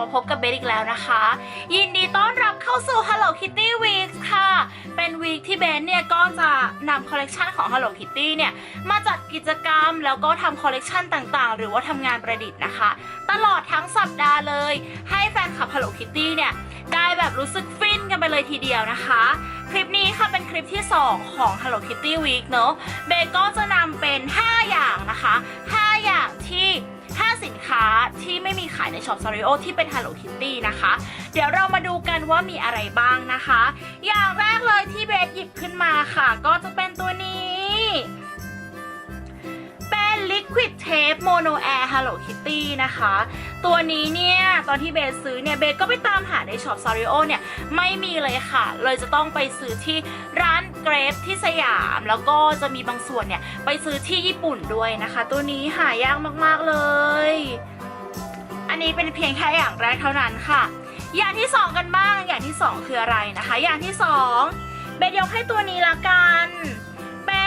มาพบกับเบสอีกแล้วนะคะ ยินดีต้อนรับเข้าสู่ Hello Kitty Week ค่ะ เป็นวีคที่เบสเนี่ยก็จะนำคอลเลกชันของ Hello Kitty เนี่ยมาจัดกิจกรรมแล้วก็ทำคอลเลกชันต่างๆ หรือว่าทำงานประดิษฐ์นะคะ ตลอดทั้งสัปดาห์เลย ให้แฟนคลับ Hello Kitty เนี่ยได้แบบรู้สึกฟินกันไปเลยทีเดียวนะคะ คลิปนี้ค่ะเป็นคลิปที่ 2 ของ Hello Kitty Week เนอะเบสก็จะนำเป็น 5 อย่างนะคะ 5 อย่างที่ สินค้าที่ไม่มีขายในช็อปซาริโอที่เป็น Hello Kitty นะคะ เดี๋ยวเรามาดูกันว่ามีอะไรบ้างนะคะ อย่างแรกเลยที่เบสหยิบขึ้นมาค่ะ ก็จะเป็นตัวนี้ Liquid Tape Mono Air Hello Kitty นะคะ ตัวนี้เนี่ย ตอนที่เบสซื้อเนี่ย เบสก็ไปตามหาในช็อปซาริโอเนี่ย ไม่มีเลยค่ะ เลยจะต้องไปซื้อที่ร้านเกรฟที่สยาม แล้วก็จะมีบางส่วนเนี่ย ไปซื้อที่ญี่ปุ่นด้วยนะคะ ตัวนี้หายากมาก ๆ เลย อันนี้เป็นเพียงแค่อย่างแรกเท่านั้นค่ะ อย่างที่สองกันบ้าง อย่างที่สองคืออะไรนะคะ อย่างที่สองเบสยกให้ตัวนี้ละกัน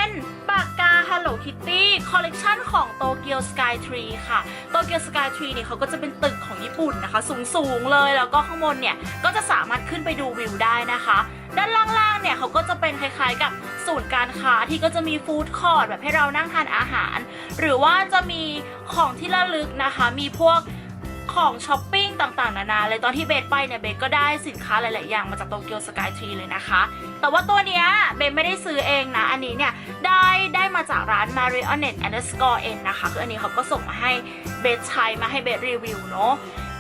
เป็นปากกา Hello Kitty คอลเลกชันของโตเกียว Sky Tree ค่ะโตเกียว Sky Tree เนี่ยเขาก็จะเป็นตึกของญี่ปุ่นนะคะ สูงๆเลยแล้วก็ข้างบนเนี่ย ก็จะสามารถขึ้นไปดูวิวได้นะคะ ด้านล่างๆเนี่ยเขาก็จะเป็นคล้ายๆกับศูนย์การค้าที่ก็จะมีฟู้ดคอร์ทแบบให้เรานั่งทานอาหาร หรือว่าจะมีของที่ระลึกนะคะ มีพวกของช้อปปิ้งต่างๆ นานาเลยตอนที่เบสไปเนี่ยเบสก็ได้สินค้าหลาย ๆ อย่างมาจากโตเกียวสกายทรีเลยนะคะ แต่ว่าตัวเนี้ยเบสไม่ได้ซื้อเองนะ อันนี้เนี่ย จากร้าน Marionette underscore n นะคะคืออันนี้เขาก็ส่งมาให้เบสใช้มาให้เบสรีวิวเนาะ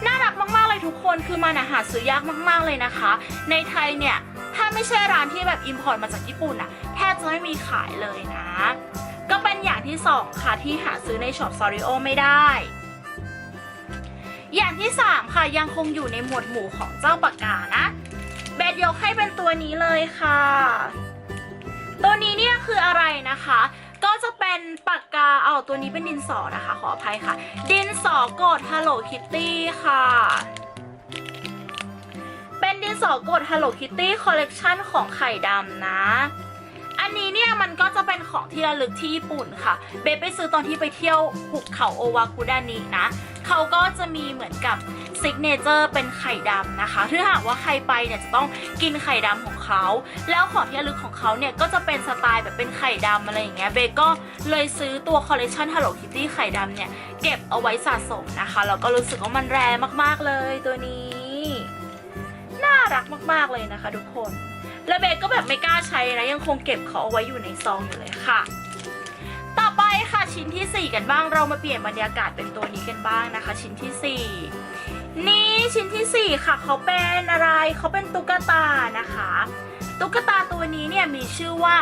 น่ารักมากๆเลยทุกคนคือมันอะหาซื้อยากมาก ๆเลยนะคะ ในไทยเนี่ย ถ้าไม่ใช่ร้านที่แบบอิมพอร์ตมาจากญี่ปุ่นอะแทบจะไม่มีขายเลยนะ ก็เป็นอย่างที่สองค่ะที่หาซื้อในช็อปซอริโอไม่ได้อย่างที่ 3 ค่ะยังคงอยู่ในหมวดหมู่ของเจ้าปากกานะเบสยกให้เป็นตัวนี้เลยค่ะ ตัวนี้เนี่ยคืออะไรนะคะ เป็นปากกาเอาตัวนี้เป็นดินสอนะคะ ขออภัยค่ะ ดินสอกด Hello Kitty ค่ะ เป็นดินสอกด Hello Kitty collection ของไข่ดำนะ อันนี้เนี่ยมันก็จะเป็นของที่ระลึกที่ญี่ปุ่นค่ะ เบไปซื้อตอนที่ไปเที่ยวหุบเขาโอวากุดานินะ เขาก็จะมีเหมือนกับซิกเนเจอร์เป็นไข่ดำนะคะถ้าหากว่าใครไปเนี่ยจะต้องกินไข่ดำของเขา แล้วของที่ระลึกของเขาเนี่ยก็จะเป็นสไตล์แบบเป็นไข่ดำอะไรอย่างเงี้ยเบก็เลยซื้อตัวคอลเลคชัน Hello Kitty ไข่ดำเนี่ยเก็บเอาไว้สะสมนะคะแล้วก็รู้สึกว่ามันแรงมากๆเลยตัวนี้ น่ารักมากๆเลยนะคะทุกคนแล้วเบก็แบบไม่กล้าใช้นะยังคงเก็บเขาเอาไว้อยู่ในซองอยู่เลยค่ะ ค่ะชิ้นทีสี่ 4 กันบ้างเรามาเปลี่ยนบรรยากาศเป็นตัวนี้กันบ้างนะคะ ชิ้นทีสี่4 นี่ชิ้นทีสี่ 4 ค่ะเขาเป็นอะไรเขาเป็นตุ๊กตานะคะ ตุ๊กตาตัวนี้เนี่ยมีชื่อว่า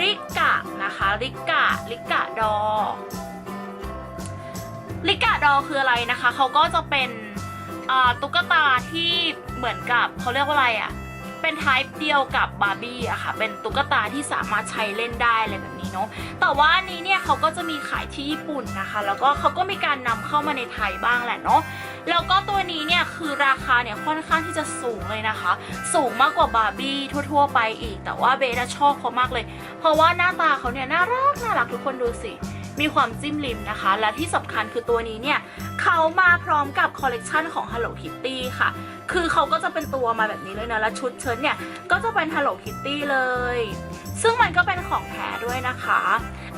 ริกะนะคะริกะริกะดอริกะดอคืออะไรนะคะเขาก็จะเป็นตุ๊กตาที่เหมือนกับเขาเรียกว่าอะไรอะ เป็นไทป์เดียวกับบาร์บี้อะค่ะ เป็นตุ๊กตาที่สามารถใช้เล่นได้อะไรแบบนี้เนาะ แต่ว่าอันนี้เนี่ยเขาก็จะมีขายที่ญี่ปุ่นนะคะ แล้วก็เขาก็มีการนำเข้ามาในไทยบ้างแหละเนาะ แล้วก็ตัวนี้เนี่ยคือราคาเนี่ยค่อนข้างที่จะสูงเลยนะคะ สูงมากกว่าบาร์บี้ทั่ว ๆ ไปอีก แต่ว่าเบสอะชอบเขามากเลย เพราะว่าหน้าตาเขาเนี่ยน่ารักน่ารักทุกคนดูสิ มีความจิ้มลิมนะคะ และที่สำคัญคือตัวนี้เนี่ยเขามาพร้อมกับคอลเลกชันของ Hello Kitty ค่ะ คือเขาก็จะเป็นตัวมาแบบนี้เลยนะ และชุดเชิ้ตเนี่ย ก็จะเป็น Hello Kitty เลย ซึ่งมันก็เป็นของแท้ด้วยนะคะ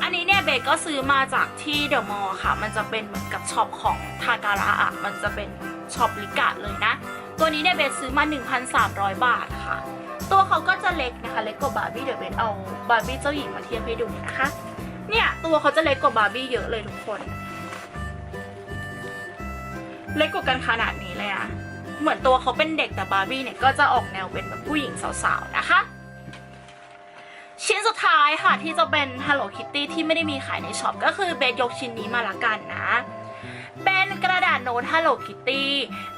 อันนี้เนี่ยเบสก็ซื้อมาจากที่เดอะมอลล์ค่ะ มันจะเป็นเหมือนกับช็อปของทาการะอะ มันจะเป็นช็อปลิกะเลยนะ ตัวนี้เนี่ยเบสซื้อมา 1,300 บาทค่ะ ตัวเขาก็จะเล็กนะคะ เล็กกว่าบาร์บี้เดี๋ยวเบสเอาบาร์บี้เจ้าหญิงมาเทียบให้ดูนะคะ เนี่ยตัวเขาจะเล็กกว่าบาร์บี้เยอะเลยทุกคน เล็กกว่ากันขนาดนี้เลยอะเหมือนตัวเขาเป็นเด็กแต่บาร์บี้เนี่ยก็จะออกแนวเป็นแบบผู้หญิงสาวๆนะคะชิ้นสุดท้ายค่ะที่จะเป็น Hello Kitty ที่ไม่ได้มีขายในช็อปก็คือเบสยกชิ้นนี้มาละกันนะ เป็นกระดาษโน้ต Hello Kitty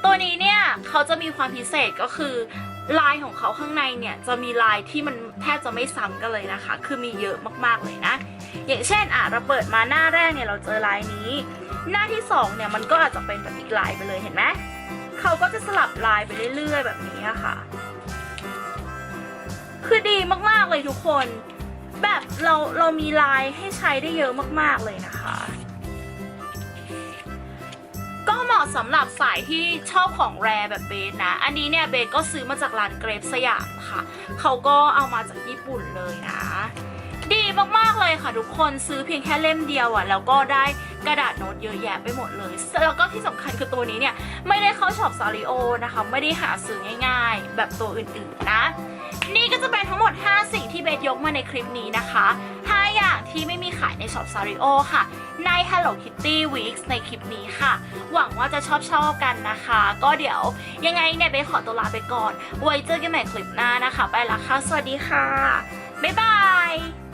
ตัวนี้เนี่ยเขาจะมีความพิเศษก็คือลายของเขาข้างในเนี่ยจะมีลายที่มันแทบจะไม่ซ้ำกันเลยนะคะ คือมีเยอะมากๆเลยนะ อย่างเช่นอะเราเปิดมาหน้าแรกเนี่ยเราเจอลายนี้ หน้าที่สองเนี่ยมันก็อาจจะเป็นแบบอีกลายไปเลยเห็นไหมเขาก็จะสลับลายไปเรื่อยๆ แบบนี้ค่ะ คือดีมากๆเลยทุกคน แบบเราเรามีลายให้ใช้ได้เยอะมากๆเลยนะคะ ก็เหมาะสำหรับสายที่ชอบของแรแบบเบสนะ อันนี้เนี่ยเบสก็ซื้อมาจากร้านเกรฟสยามค่ะ เขาก็เอามาจากญี่ปุ่นเลยนะ ดีมากๆเลยค่ะทุกคนซื้อเพียงแค่เล่มเดียวอะ่ะแล้วก็ได้กระดาษโน้ตเยอะแยะไปหมดเลย แล้วก็ที่สำคัญคือตัวนี้เนี่ยไม่ได้เข้าช็อปซาริโอนะคะไม่ได้หาซื้อง่าย ๆ แบบตัวอื่นๆนะ นี่ก็จะเป็นทั้งหมด 5 สิ่งที่เบสยกมาในคลิปนี้นะคะ5อย่างที่ไม่มีขายในช็อปซาริโอค่ะ ใน Hello Kitty Weeks ในคลิปนี้ค่ะ หวังว่าจะชอบชอบกันนะคะ ก็เดี๋ยวยังไงเนี่ยเบสขอตัวลาไปก่อน ไว้เจอกันใหม่คลิปหน้านะคะ ไปละค่ะ สวัสดีค่ะ บ๊ายบาย